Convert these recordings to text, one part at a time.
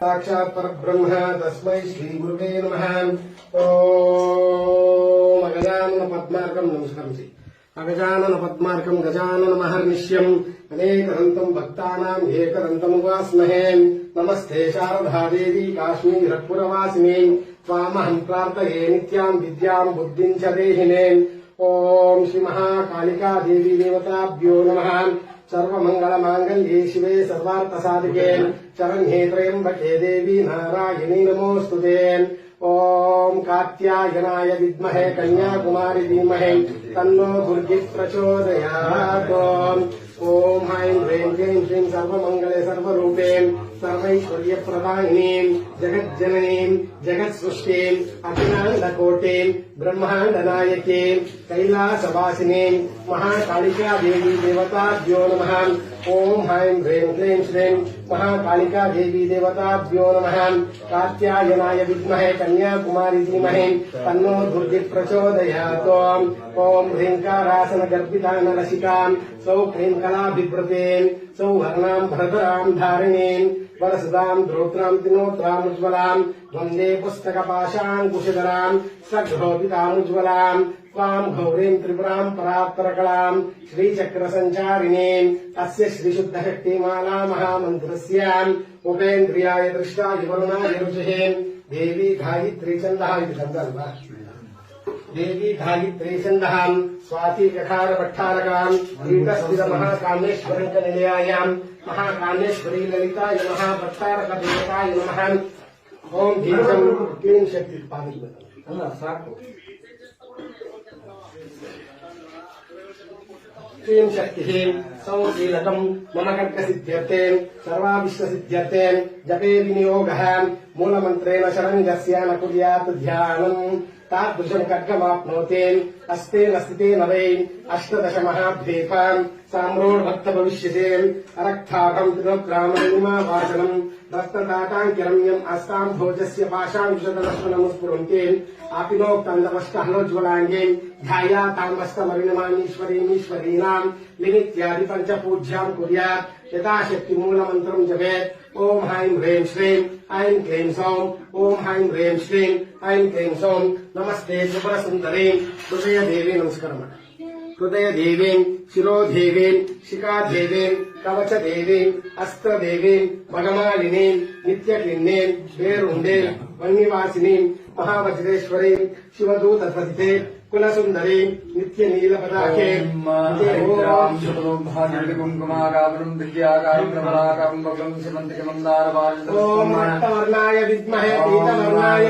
సాక్షాత్ పరబ్రహ్మ తస్మై శ్రీ గురువే నమ ఓం అగజానన పద్మార్కం నమస్కరించి అగజానన పద్మార్కం గజానన మహర్నిశ్యం అనేకదంతం భక్తానాం ఏకదంతముపాస్మహే నమస్తే శారదాదేవి కాశ్మీరపురవాసిని త్వామహం ప్రార్థయే నిత్యాం విద్యాం బుద్ధిం చ దేహినే ओम श्री महाकालिका देवी देवताभ्यो नम। सर्वमंगल मांगल्ये शिवे सर्वार्थ साधके शरण्ये देवी नारायणी नमोस्तुते ओम कात्यायनाय विद्महे, कन्याकुमारी धीमहे, तन्नो दुर्गि प्रचोदयात्। ओम ह्रीं ह्रीं क्लीं श्रीं सर्वैश्वर्य जगज्जननी जगत्सृष्टि जगत्सृष्टिम् ब्रह्मांडनायके ब्रह्माण्डनायकीं कैलासवासिनीं महाकालिका देवी देवताभ्यो नमः ह्रीं क्लीं श्रीं। महाकालिका देवी देवता देवताभ्यो नमः। कात्यायनाय विद्महे कन्याकुमारी धीमहे तन्नो दुर्गि प्रचोदयात् ॐ ह्रीकारासन गर्भिता रसिकाम् सौ ह्रीं कलाभिप्रतीम् सौ हरणाम् भरतराम् धारिणीम् वरसदाम् द्रोत्राम् तिनोत्रामुज्ज्वलाम् वंदे पुस्तकपाशाङ्कुशधराम्। सघ्रोपितामुज्ज्वलाम् घौरी त्रिपुरा त्रिपुराम् श्रीचक्र श्रीचक्रसञ्चारिणीम्। अस्य श्रीशुद्धशक्तिमाला महामंत्र महामन्त्रस्याम् उपेन्द्रियाय दृष्टाय वरुणाय ऋषिः देवी गायत्री छन्दः देवी गायत्री छन्दः। स्वाति कठार भट्टारकाम् कीटस्थितमहाकामेश्वरङ्कनिलयायाम् महाकामेश्वरी ललिताय महाभट्टारकदेवताय नमः। बीजम् क्लीं शक्ति క్లీం శక్తి సౌశీలకం మమ కర్క సిద్ధ్యర్థేన్ సర్వా విశ్వ సిద్ధ్యర్థేన్ జపే వినియోగ మూలమంత్రేణ శరణ్యస్య ధ్యానం తాదృశం ఖడ్గమాప్నోతేన్ अस्तेन स्थितेन वै अष्टदश महाद्वीपान् साम्रोढभक्त भविष्यते अरक्थाकम् त्रिलोग्रामनिमावाचनम् रक्तदाताङ्किरम्यम् अस्ताम् भोजस्य पाशाङ्कुशदर्शनमुस्फुरन्ति आपिनोक्तन्दमष्टहलोज्ज्वलाङ्गे ध्यायातामस्तमरिणमामीश्वरीमीश्वरीणाम् निमित्यादि पञ्चपूज्याम् कुर्यात् यथाशक्तिमूलमन्त्रम् जपेत् ॐ हाईं ह्रीं श्रीं ऐं क्लीं सौं ॐ हाईं ह्रीं श्रीं ऐं क्लीं सौं नमस्ते त्रिपुरसुन्दरीं హృదయ దేవి నమస్కారం హృదయ దేవేన్ శిరోదేవేన్ శిఖాదేవేన్ कवच देवी अस्त्र देवी मगमालिनी नित्य நித்ய கிண்ணேன் वन्यवासिनी महावज्रेश्वरी शिवदूत சிவதூத कुल सुंदरी नित्य नील पदाखे मंदार ओम विद्महे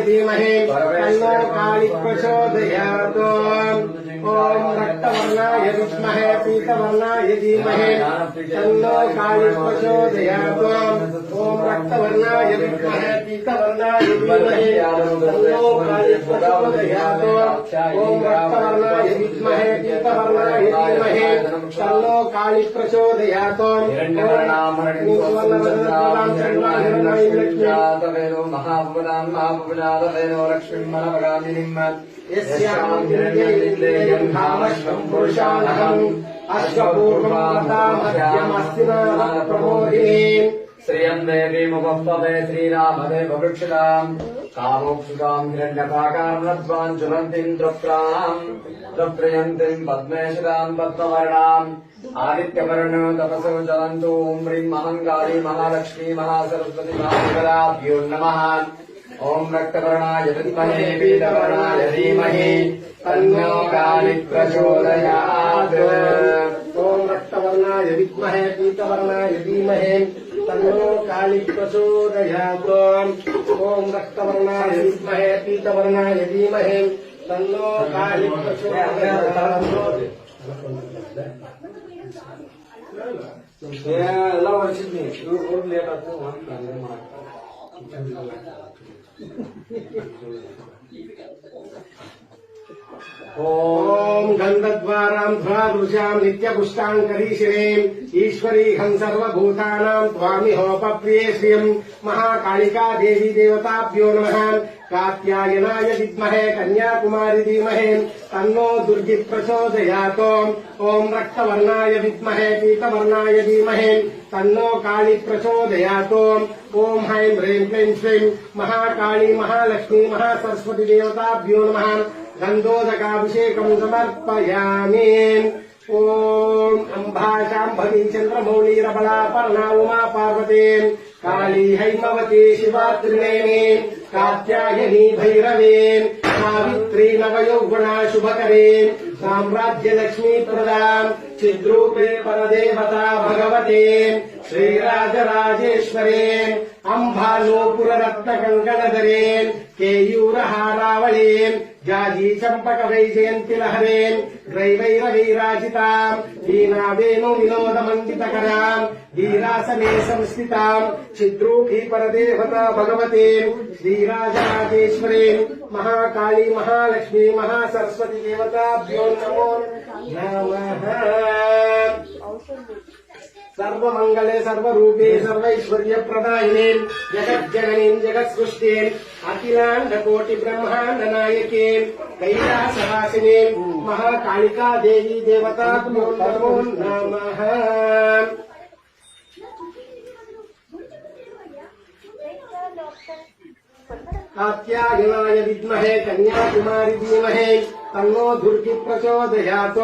धीमहे तन्नो प्रचोदयात्। ओम रक्तवर्णाय विद्महे पीतवर्णाय धीमहे। तन्नो ओम रक्तवर्णाय विद्महे पीतवर्णाय धीमहि పురుషానహం అశ్వపూర్వమస్తినాథ ప్రమోదినీం శ్రియం దేవీముపే శ్రీరామదేవ వృక్షితాం కామోక్షుతాం హిరణ్యపాకార్ణత్వాం జ్వలంతిం ద్రప్రాం ద్రప్రయంతిం పద్మేశితాం పద్మవర్ణాం ఆదిత్యవర్ణో తపసో జ్వలంతో ఓం హ్రీం మహంకాళీ మహాలక్ష్మీ మహాసరస్వతి మహాశివరాభ్యో నమః ओम रक्तवर्णाय विद्महे पीतवर्णाय धीमहि तन्नो गालि प्रचोदयात्। ओम रक्तवर्णाय विद्महे, पीतवर्णाय धीमहि तन्नो काली प्रचोदयात्। ओम रक्तवर्णाय विद्महे, पीतवर्णाय धीमहि तन्नो काली प्रचोदयात्। ಎಲ್ಲ ವರ್ಷದ ನೀವು ಲೇಟ್ ಆಗ್ತದೆ お पुरुषाम् ईश्वरी ईश्वरीहम् सर्वभूतानाम् त्वामिहोपप्रिये श्रियम् महाकालिका देवी देवताभ्यो नम। कात्यायनाय विद्महे कन्याकुमारी धीमहे, तन्नो दुर्गि प्रचोदयात् ओं रक्तवर्णा विमहे पीतवर्णाय धीमहे, तन्नो काली प्रचोदयात् ओं ऐं ह्रीं क्लीं श्रीं महाकाली महालक्ष्मी महासरस्वती देवताभ्यो नम। गंधोदकाभिषेक समर्पयामी। ఓం అంబాశాంభవి చంద్రమౌళీరబలాపర్ణా ఉమా పార్వతీ. కాళీ హైమవతీ శివా త్రినేమి కాత్యాయనీ భైరవే. సావిత్రీ నవయోగుణ శుభకరే. साम्राज्यलक्ष्मी प्रदाम् चिद्रूपे परदेवता भगवते श्रीराजराजेश्वरे अम्भानोपुररत्नकङ्कणधरे केयूरहारावळे जाजी चम्पक वैजयन्ति लहरे दैवैरवैराजिताम् दीनावेणु विनोदमण्डितकराम् वीरासने संस्थिताम् चिद्रूपी परदेवता भगवते श्रीराजराजेश्वरे महाकाली महालक्ष्मी महासरस्वती देवताभ्यो नमो नमः सर्वमङ्गले, सर्वरूपे, सर्वैश्वर्यप्रदायिने, जगज्जननीं जगत्सृष्टिं अखिलाण्डकोटिब्रह्माण्डनायके, कैलासवासिने महाकालिका देवी देवताभ्यो नमो नमः कात्यायनाय विद्महे, कन्याकुमारी धीमहि तन्नो दुर्गि प्रचोदयात्